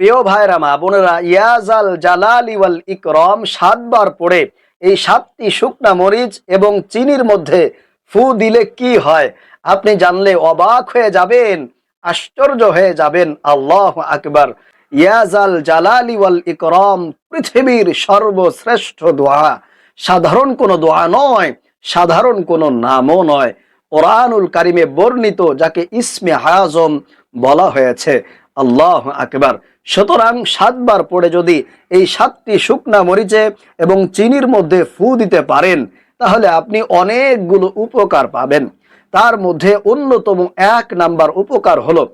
প্রিয় ভাইরা মা বোনেরা, ইয়াজাল জালালি ওয়াল ইকরম সাতবার পড়ে এই সাতটি শুকনা মরিচ এবং চিনির মধ্যে ফু দিলে কি হয়? আপনি জানলে অবাক হয়ে যাবেন, আশ্চর্য হয়ে যাবেন। আল্লাহ আকবার। ইয়াজাল জালালি ওয়াল ইকরম পৃথিবীর সর্বশ্রেষ্ঠ দোয়া। সাধারণ কোনো দোয়া নয়, সাধারণ কোনো নামও নয়। কোরআনুল কারিমে বর্ণিত যাকে ইসমে হাজম বলা হয়েছে। আল্লাহ আকবার। সুতরাং সাতবার পড়ে যদি এই সাতটি শুকনা মরিচে এবং চিনির মধ্যে ফু দিতে পারেন, তাহলে আপনি অনেকগুলো উপকার পাবেন। তার মধ্যে অন্যতম এক নাম্বার উপকার হলো,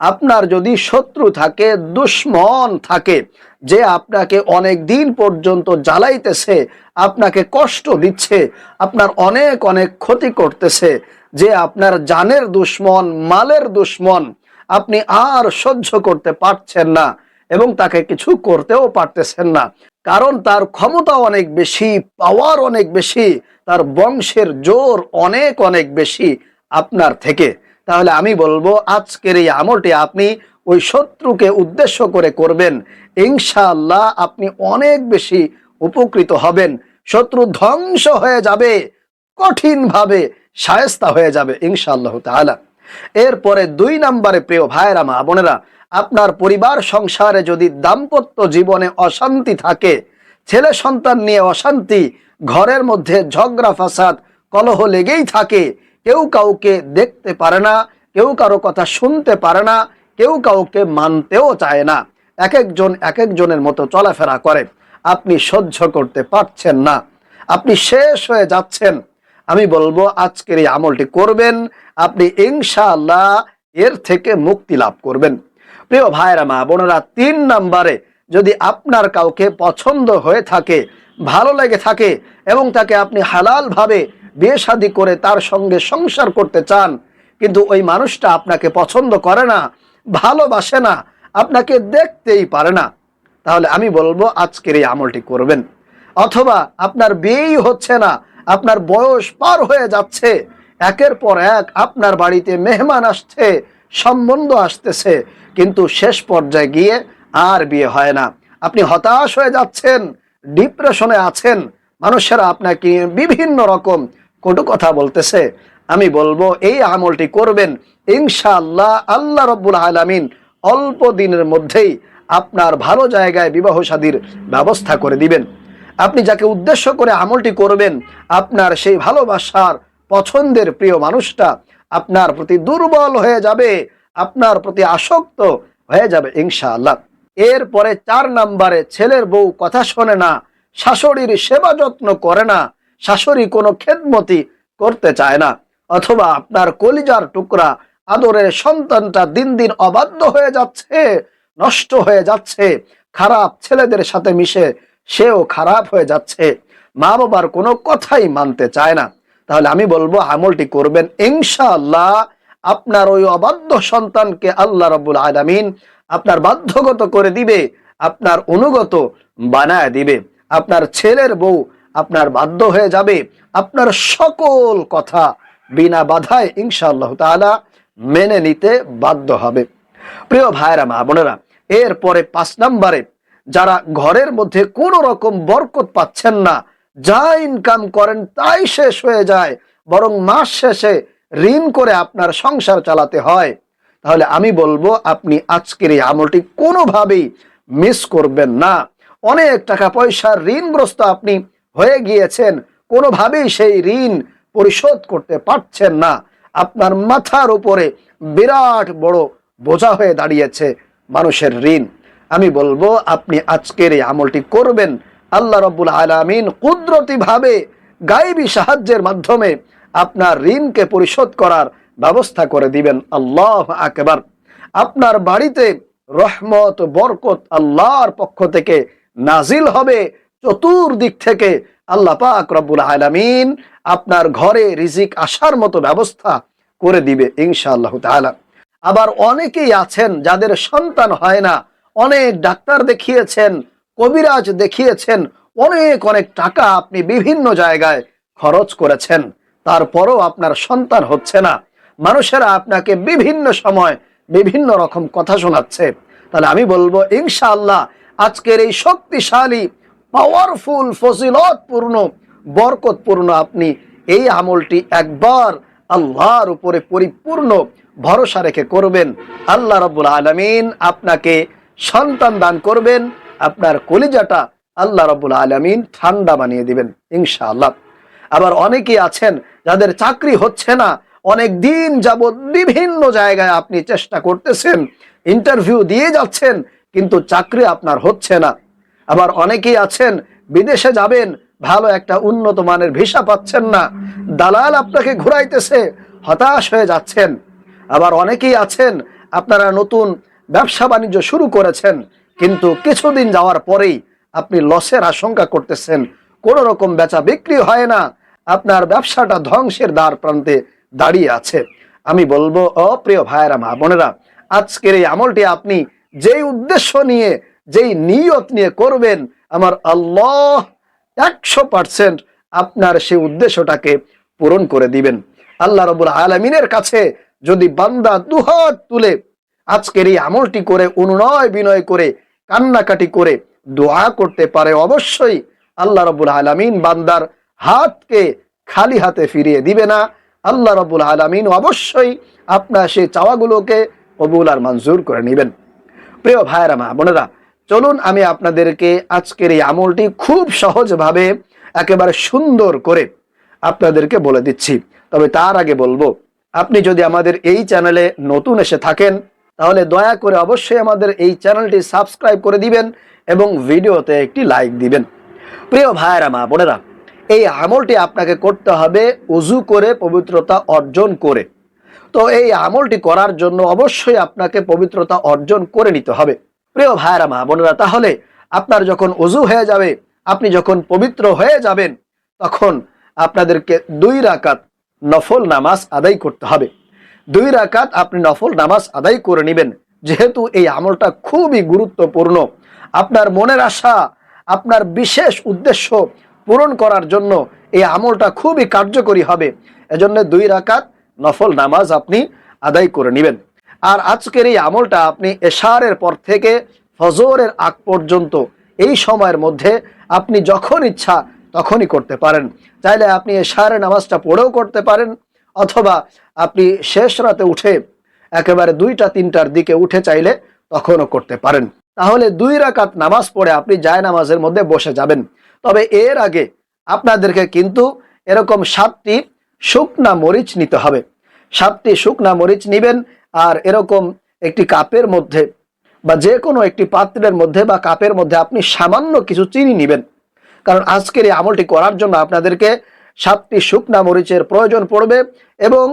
আপনার যদি শত্রু থাকে, দুশ্মন থাকে, যে আপনাকে অনেক দিন পর্যন্ত জ্বালাইতেছে, আপনাকে কষ্ট দিচ্ছে, আপনার অনেক অনেক ক্ষতি করতেছে, যে আপনার জানের দুশ্মন, মালের দুশ্মন আপনি আর সহ্য করতে পারছেন না এবং তাকে কিছু করতেও পারতেছেন না। কারণ তার ক্ষমতা অনেক বেশি পাওয়ার অনেক বেশি, তার বংশের জোর অনেক অনেক বেশি আপনার থেকে। তাহলে আমি বলব, আজকের এই আমলটি আপনি ওই শত্রুকে উদ্দেশ্য করে করবেন। ইনশাআল্লাহ আপনি অনেক বেশি উপকৃত হবেন। শত্রু ধ্বংস হয়ে যাবে, কঠিনভাবে সায়স্তা হয়ে যাবে, ইনশাআল্লাহ তাআলা। এরপরে দুই নাম্বারে প্রিয় ভাইরা মা বোনেরা, আপনার পরিবার সংসারে যদি দাম্পত্য জীবনে অশান্তি থাকে, ছেলে সন্তান নিয়ে অশান্তি, ঘরের মধ্যে ঝগড়া, ফাসাদ, কলহ লেগেই থাকে, কেউ কাউকে দেখতে পারে না, কেউ কারও কথা শুনতে পারে না, কেউ কাউকে মানতেও চায় না। এক একজন, এক একজনের মতো চলাফেরা করে। আপনি সহ্য করতে পারছেন না। আপনি শেষ হয়ে যাচ্ছেন। আমি বলব, আজকের এই আমলটি করবেন আপনি ইনশাআল্লাহ এর থেকে মুক্তি লাভ করবেন। প্রিয় ভাইরা মা বোনেরা, তিন নম্বরে যদি আপনার কাউকে পছন্দ হয়ে থাকে, ভালো লেগে থাকে এবং তাকে আপনি হালালভাবে বিয়ে শাদী করে তার সঙ্গে সংসার করতে চান, কিন্তু ওই মানুষটা আপনাকে পছন্দ করে না, ভালোবাসে না, আপনাকে দেখতেই পারে না, তাহলে আমি বলব আজকের এই আমলটি করবেন। অথবা আপনার বিয়েই হচ্ছে না, আপনার বয়স পার হয়ে যাচ্ছে একের পর এক আপনার বাড়িতে মেহমান আসছে, সম্বন্ধ আসতেছে, কিন্তু শেষ পর্যায়ে গিয়ে আর বিয়ে হয় না। আপনি হতাশ হয়ে যাচ্ছেন, ডিপ্রেশনে আছেন, মানুষেরা আপনাকে বিভিন্ন রকম কটু কথা বলতেছে। আমি বলব, এই আমলটি করবেন, ইনশাআল্লাহ আল্লাহ রব্বুল আলামিন অল্প দিনের মধ্যেই আপনার ভালো জায়গায় বিবাহ শাদীর ব্যবস্থা করে দিবেন। আপনি যাকে উদ্দেশ্য করে আমলটি করবেন, আপনার সেই ভালোবাসার পছন্দের প্রিয় মানুষটা আপনার প্রতি দুর্বল হয়ে যাবে, আপনার প্রতি আসক্ত হয়ে যাবে ইনশাআল্লাহ। এরপরে চার নাম্বারে ছেলের বউ কথা শোনে না, শাশুড়ির সেবা যত্ন করে না, শাশুড়ি কোনো খেদমতি করতে চায় না, অথবা আপনার কলিজার টুকরা আদরের সন্তানটা দিন দিন অবাধ্য হয়ে যাচ্ছে, নষ্ট হয়ে যাচ্ছে, খারাপ ছেলেদের সাথে মিশে সেও খারাপ হয়ে যাচ্ছে মা বাবার কোনো কথাই মানতে চায় না। তাহলে আমি বলব আমলটি করবেন ইনশাআল্লাহ। আপনার ওই অবাধ্য সন্তানকে আল্লাহ রব্বুল আলামিন আপনার বাধ্যগত করে দিবে, আপনার অনুগত বানায় দিবে, আপনার ছেলের বউ আপনার বাধ্য হয়ে যাবে, আপনার সকল কথা বিনা বাধায় ইনশাআল্লাহ তাআলা মেনে নিতে বাধ্য হবে। প্রিয় ভাইরা মা বোনেরা, এরপরে পাঁচ নম্বরে, যারা ঘরের মধ্যে কোনো রকম বরকত পাচ্ছেন না যা ইনকাম করেন তাই শেষ হয়ে যায়, বরং মাস শেষে ঋণ করে আপনার সংসার চালাতে হয়। তাহলে আমি বলব, আপনি আজকের এই আমলটি কোনোভাবেই মিস করবেন না। অনেক টাকা পয়সার ঋণগ্রস্ত আপনি হয়ে গিয়েছেন, কোনোভাবেই সেই ঋণ পরিশোধ করতে পারছেন না। আপনার মাথার উপরে বিরাট বড় বোঝা হয়ে দাঁড়িয়েছে মানুষের ঋণ। আমি বলব, আপনি আজকের এই আমলটি করবেন আল্লাহ রব্বুল আলামিন কুদরতিভাবে গাইবী সাহায্যের মাধ্যমে আপনার ঋণকে পরিশোধ করার ব্যবস্থা করে দিবেন। আল্লাহ আকবার। আপনার বাড়িতে রহমত, বরকত আল্লাহর পক্ষ থেকে নাজিল হবে। চতুর্দিক থেকে আল্লাহ পাক রব্বুল আলামিন আপনার ঘরে রিজিক আসার মতো ব্যবস্থা করে দিবে ইনশাআল্লাহ তাআলা। আবার অনেকেই আছেন যাদের সন্তান হয় না। অনেক ডাক্তার দেখিয়েছেন কবিরাজ দেখিয়েছেন, অনেক অনেক টাকা আপনি বিভিন্ন জায়গায় খরচ করেছেন। তারপরও আপনার সন্তান হচ্ছে না। মানুষেরা আপনাকে বিভিন্ন সময় বিভিন্ন রকম কথা শোনাচ্ছে। তাহলে আমি বলব, ইনশাআল্লাহ আজকের এই শক্তিশালী পাওয়ারফুল ফজিলতপূর্ণ, বরকতপূর্ণ আপনি এই আমলটি একবার আল্লাহর উপরে পরিপূর্ণ ভরসা রেখে করবেন। আল্লাহ রব্বুল আলমিন আপনাকে সন্তান দান করবেন। আপনার কলিজাটা আল্লাহ রব্বুল আলমিন ঠান্ডা বানিয়ে দিবেন, ইনশাআল্লাহ। আবার অনেকেই আছেন যাদের চাকরি হচ্ছে না, অনেক দিন যাবৎ বিভিন্ন জায়গায় আপনি চেষ্টা করতেছেন ইন্টারভিউ দিয়ে যাচ্ছেন, কিন্তু চাকরি আপনার হচ্ছে না। আবার অনেকেই আছেন, বিদেশে যাবেন, ভালো একটা উন্নত মানের ভিসা পাচ্ছেন না, দালাল আপনাকে ঘুরাইতেছে, হতাশ হয়ে যাচ্ছেন। আবার অনেকেই আছেন, আপনারা নতুন ব্যবসা বাণিজ্য শুরু করেছেন কিন্তু কিছুদিন যাওয়ার পরেই আপনি লসের আশঙ্কা করতেছেন। কোনো রকম বেচা বিক্রি হয় না। আপনার ব্যবসাটা ধ্বংসের দ্বার প্রান্তে দাঁড়িয়ে আছে। আমি বলব, অপ্রিয় ভাইয়েরা, মা বোনেরা, আজকের এই আমলটি আপনি যেই উদ্দেশ্য নিয়ে, যেই নিয়ত নিয়ে করবেন, আমার আল্লাহ একশো পার্সেন্ট আপনার সেই উদ্দেশ্যটাকে পূরণ করে দিবেন। আল্লাহ রবুল আলমিনের কাছে যদি বান্দা দুহাত তুলে আজকের এই আমলটি করে, অনুনয় বিনয় করে কান্নাকাটি করে দোয়া করতে পারে, অবশ্যই আল্লাহ রবুল আলমিন বান্দার হাতকে খালি হাতে ফিরিয়ে দিবে না। আল্লাহ রবুল আলমিন অবশ্যই আপনার সেই চাওয়াগুলোকে কবুল আর মঞ্জুর করে নেবেন। প্রিয় ভাইয়েরা, মা বোনেরা, চলুন আমি আপনাদেরকে আজকের এই আমলটি খুব সহজভাবে একেবারে সুন্দর করে আপনাদেরকে বলে দিচ্ছি। তবে তার আগে বলব, আপনি যদি আমাদের এই চ্যানেলে নতুন এসে থাকেন তাহলে দয়া করে অবশ্যই আমাদের এই চ্যানেলটি সাবস্ক্রাইব করে দিবেন এবং ভিডিওতে একটি লাইক দিবেন। প্রিয় ভাইয়েরা, মা বোনেরা, এই আমলটি আপনাকে করতে হবে উজু করে পবিত্রতা অর্জন করে। তো এই আমলটি করার জন্য অবশ্যই আপনাকে পবিত্রতা অর্জন করে নিতে হবে। প্রিয় ভাইয়েরা, মা বোনেরা, তাহলে আপনার যখন উজু হয়ে যাবে, আপনি যখন পবিত্র হয়ে যাবেন, তখন আপনাদেরকে দুই রাকাত নফল নামাজ আদায় করতে হবে। দুই রাকাত আপনি নফল নামাজ আদায় করে নেবেন। যেহেতু এই আমলটা খুবই গুরুত্বপূর্ণ। আপনার মনের আশা, আপনার বিশেষ উদ্দেশ্য পূরণ করার জন্য এই আমলটা খুবই কার্যকরী হবে। এজন্য দুই রাকাত নফল নামাজ আপনি আদায় করে নেবেন। আর আজকের এই আমলটা আপনি এশারের পর থেকে ফজরের আগ পর্যন্ত এই সময়ের মধ্যে আপনি যখন ইচ্ছা তখনই করতে পারেন। চাইলে আপনি এশারের নামাজটা পড়েও করতে পারেন। অথবা আপনি শেষ রাতে উঠে একেবারে দুইটা, তিনটার দিকে উঠে চাইলে তখনও করতে পারেন। তাহলে দুই রাকাত নামাজ পড়ে আপনি জায় নামাজের মধ্যে বসে যাবেন। তবে এর আগে আপনাদেরকে কিন্তু এরকম সাতটি শুকনা মরিচ নিতে হবে। সাতটি শুকনা মরিচ নিবেন আর এরকম একটি কাপের মধ্যে বা যে কোনো একটি পাত্রের মধ্যে বা কাপের মধ্যে আপনি সামান্য কিছু চিনি নিবেন। কারণ আজকের এই আমলটি করার জন্য আপনাদেরকে সাতটি শুকনা মরিচের প্রয়োজন পড়বে এবং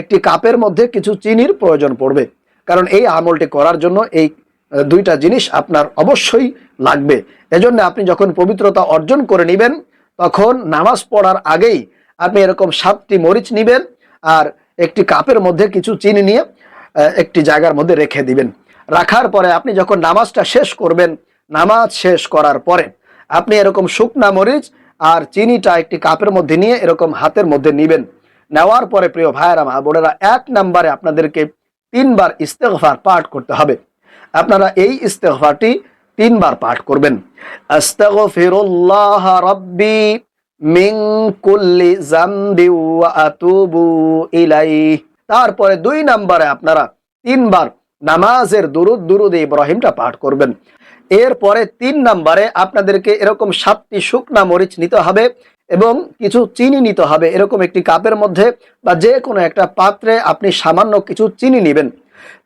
একটি কাপের মধ্যে কিছু চিনির প্রয়োজন পড়বে। কারণ এই আমলটি করার জন্য এই দুইটা জিনিস আপনার অবশ্যই লাগবে। এজন্য আপনি যখন পবিত্রতা অর্জন করে নেবেন, তখন নামাজ পড়ার আগেই আপনি এরকম সাতটি মরিচ নেবেন আর একটি কাপের মধ্যে কিছু চিনি নিয়ে একটি জায়গার মধ্যে রেখে দিবেন। রাখার পরে আপনি যখন নামাজটা শেষ করবেন, নামাজ শেষ করার পরে আপনি এরকম শুকনা মরিচ আর চিনিটা একটি কাপের মধ্যে নিয়ে এরকম হাতের মধ্যে নিবেন। নেওয়ার পরে প্রিয় ভাইয়েরা, মা বোনেরা, এক নম্বরে আপনাদেরকে তিনবার ইস্তেগফার পাঠ করতে হবে। আপনারা এই ইস্তেগফারটি তিনবার পাঠ করবেন। রাব্বি মিন কুল্লি ইলাইহি। তারপরে দুই নাম্বারে আপনারা তিনবার নামাজের দুরুদ দুরুদ ইব্রাহিমটা পাঠ করবেন। এরপরে তিন নম্বরে আপনাদেরকে এরকম সাতটি শুকনা মরিচ নিতে হবে এবং কিছু চিনি নিতে হবে এরকম একটি কাপের মধ্যে বা যে কোনো একটা পাত্রে আপনি সামান্য কিছু চিনি নেবেন।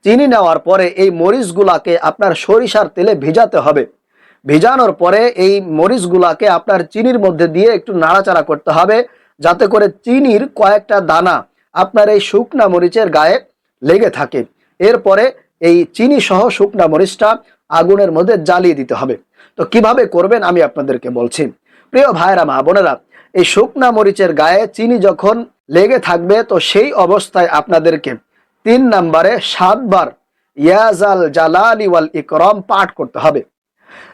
চিনি নেওয়ার পরে এই মরিচগুলাকে আপনার সরিষার তেলে ভিজাতে হবে। ভিজানোর পরে এই মরিচগুলাকে আপনার চিনির মধ্যে দিয়ে একটু নাড়াচাড়া করতে হবে যাতে করে চিনির কয়েকটা দানা আপনার এই শুকনা মরিচের গায়ে লেগে থাকে। এরপরে এই চিনি সহ শুকনা মরিচটা আগুনের মধ্যে জ্বালিয়ে দিতে হবে। তো কীভাবে করবেন আমি আপনাদেরকে বলছি। প্রিয় ভাইরা মা বোনেরা, এই শুকনা মরিচের গায়ে চিনি যখন লেগে থাকবে, তো সেই অবস্থায় আপনাদেরকে তিন নম্বরে সাতবার ইয়াজাল জালালি ওয়াল ইকরম পাঠ করতে হবে।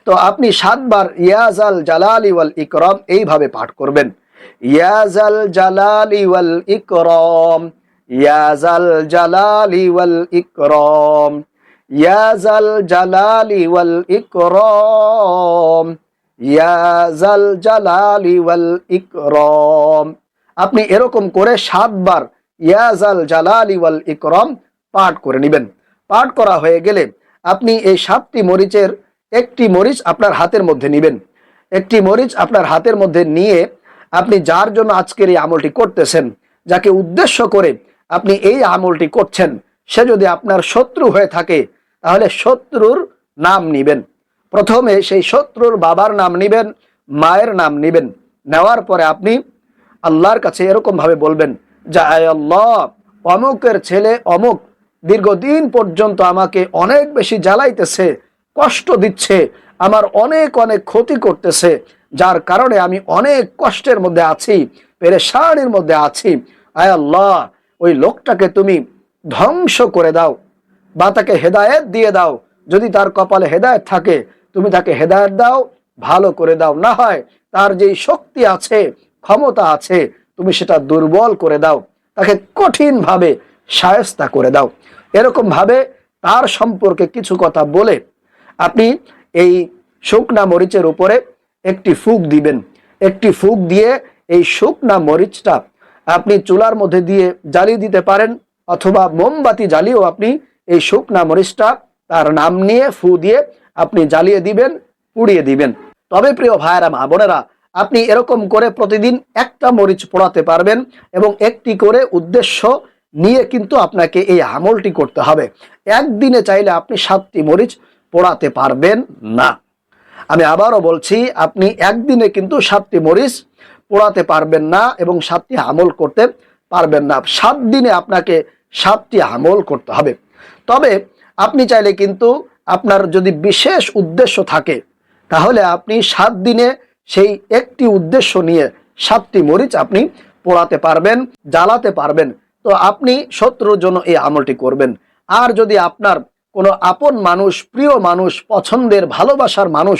তো আপনি সাতবার ইয়াজাল জালালি ওয়াল ইকরম এইভাবে পাঠ করবেন। ইয়াজাল জালালি ওয়াল ইকরম। ইয়াজাল জালালি ওয়াল ইকরম ইয়াজাল জালালি ওয়াল ইকরম ইয়াজাল জালালি ওয়াল ইকরম। আপনি এরকম করে সাতবার ইয়াজাল জালালি ওয়াল ইকরম পাঠ করে নেবেন। পাঠ করা হয়ে গেলে আপনি এই সাতটি মরিচের একটি মরিচ আপনার হাতের মধ্যে নেবেন। একটি মরিচ আপনার হাতের মধ্যে নিয়ে আপনি যার জন্য আজকের এই আমলটি করতেছেন, যাকে উদ্দেশ্য করে আপনি এই আমলটি করছেন, সে যদি আপনার শত্রু হয়ে থাকে, তাহলে শত্রুর নাম নিবেন। প্রথমে সেই শত্রুর বাবার নাম নিবেন, মায়ের নাম নিবেন। নেওয়ার পরে আপনি আল্লাহর কাছে এরকম ভাবে বলবেন, যা আয় আল্লাহ, অমুকের ছেলে অমুক দীর্ঘদিন পর্যন্ত আমাকে অনেক বেশি জ্বালাইতেছে, কষ্ট দিচ্ছে, আমার অনেক অনেক ক্ষতি করতেছে, যার কারণে আমি অনেক কষ্টের মধ্যে আছি, পেরেশানির মধ্যে আছি। আয় আল্লাহ ওই লোকটাকে তুমি ধ্বংস করে দাও বা তাকে হেদায়েত দিয়ে দাও। যদি তার কপালে হেদায়েত থাকে, তুমি তাকে হেদায়েত দাও, ভালো করে দাও। না হয় তার যেই শক্তি আছে, ক্ষমতা আছে, তুমি সেটা দুর্বল করে দাও। তাকে কঠিনভাবে সায়স্তা করে দাও। এরকম ভাবে তার সম্পর্কে কিছু কথা বলে আপনি এই শুকনা মরিচের উপরে একটি ফুক দিবেন। একটি ফুক দিয়ে এই শুকনা মরিচটা আপনি চুলার মধ্যে দিয়ে জ্বালিয়ে দিতে পারেন, অথবা মোমবাতি জ্বালিয়েও আপনি এই শুকনা মরিচটা তার নাম নিয়ে ফু দিয়ে আপনি জ্বালিয়ে দিবেন, পুড়িয়ে দিবেন। তবে প্রিয় ভাইয়েরা, মা বোনেরা, আপনি এরকম করে প্রতিদিন একটা মরিচ পোড়াতে পারবেন এবং একটি করে উদ্দেশ্য নিয়ে কিন্তু আপনাকে এই আমলটি করতে হবে। একদিনে চাইলে আপনি সাতটি মরিচ পোড়াতে পারবেন না। আমি আবারও বলছি, আপনি একদিনে কিন্তু সাতটি মরিচ পোড়াতে পারবেন না এবং সাতটি আমল করতে পারবেন না। সাত দিনে আপনাকে সাতটি আমল করতে হবে। তবে আপনি চাইলে কিন্তু আপনার যদি বিশেষ উদ্দেশ্য থাকে, তাহলে আপনি সাত দিনে সেই একটি উদ্দেশ্য নিয়ে সাতটি মরিচ আপনি পোড়াতে পারবেন, জ্বালাতে পারবেন। তো আপনি শত্রুর জন্য এই আমলটি করবেন। আর যদি আপনার কোনো আপন মানুষ, প্রিয় মানুষ, পছন্দের, ভালোবাসার মানুষ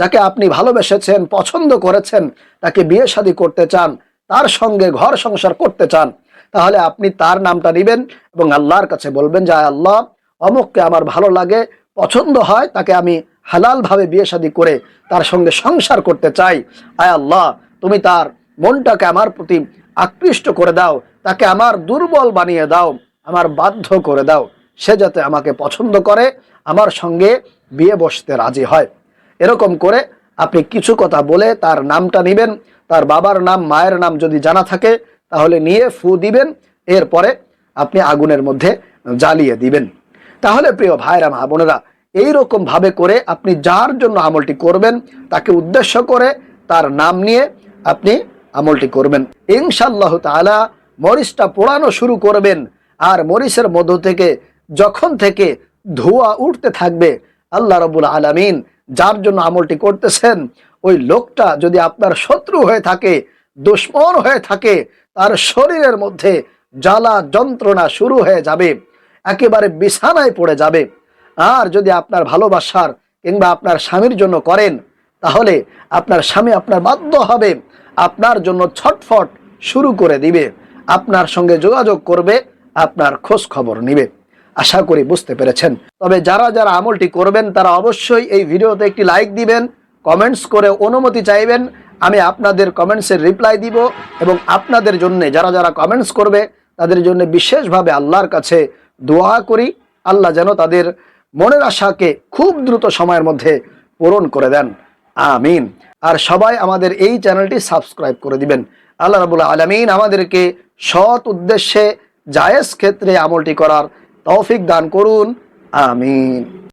যাকে আপনি ভালোবেসেছেন, পছন্দ করেছেন, তাকে বিয়ে শাদী করতে চান, তার সঙ্গে ঘর সংসার করতে চান, তাহলে আপনি তার নামটা নেবেন এবং আল্লাহর কাছে বলবেন যে আল্লাহ, অমুককে আমার ভালো লাগে, পছন্দ হয়, তাকে আমি হালালভাবে বিয়ে শাদী করে তার সঙ্গে সংসার করতে চাই। আয় আল্লাহ, তুমি তার মনটাকে আমার প্রতি আকৃষ্ট করে দাও, তাকে আমার দুর্বল বানিয়ে দাও, আমার বাধ্য করে দাও। সে যাতে আমাকে পছন্দ করে, আমার সঙ্গে বিয়ে বসতে রাজি হয়। এরকম করে আপনি কিছু কথা বলে তার নামটা নেবেন, তার বাবার নাম, মায়ের নাম যদি জানা থাকে, তাহলে নিয়ে ফু দিবেন, এরপরে আপনি আগুনের মধ্যে জ্বালিয়ে দিবেন। তাহলে প্রিয় ভাইরা, মা বোনেরা ভাবে করে আপনি যার জন্য আমলটি করবেন, তাকে উদ্দেশ্য করে তার নাম নিয়ে আপনি আমলটি করবেন। ইনশাল্লাহ তাআলা মরিচটা পোড়ানো শুরু করবেন, আর মরিচের মধ্য থেকে, যখন থেকে ধোঁয়া উঠতে থাকবে, আল্লাহ রবুল আলামিন যার জন্য আমলটি করতেছেন, ওই লোকটা যদি আপনার শত্রু হয়ে থাকে, দুশ্মন হয়ে থাকে, তার শরীরের মধ্যে জ্বালা যন্ত্রণা শুরু হয়ে যাবে, একেবারে বিছানায় পড়ে যাবে। আর যদি আপনার ভালোবাসার কিংবা আপনার স্বামীর জন্য করেন, তাহলে আপনার স্বামী আপনার বাধ্য হবে, আপনার জন্য ছটফট শুরু করে দিবে, আপনার সঙ্গে যোগাযোগ করবে, আপনার খোঁজ খবর নিবে। আশা করি বুঝতে পেরেছেন। তবে যারা যারা আমলটি করবেন, তারা অবশ্যই এই ভিডিওতে একটি লাইক দিবেন কমেন্টস করে অনুমতি চাইবেন। আমি আপনাদের কমেন্টসের রিপ্লাই দিব এবং আপনাদের জন্য যারা যারা কমেন্টস করবে, তাদের জন্য বিশেষভাবে আল্লাহর কাছে দোয়া করি। আল্লাহ যেন তাদের মনের আশাকে খুব দ্রুত সময়ের মধ্যে পূরণ করে দেন। আমিন। আর সবাই আমাদের এই চ্যানেলটি সাবস্ক্রাইব করে দিবেন। আল্লাহ রাবুল আলমিন আমাদেরকে সৎ উদ্দেশ্যে জায়েজ ক্ষেত্রে আমলটি করার তৌফিক দান করুন আমিন।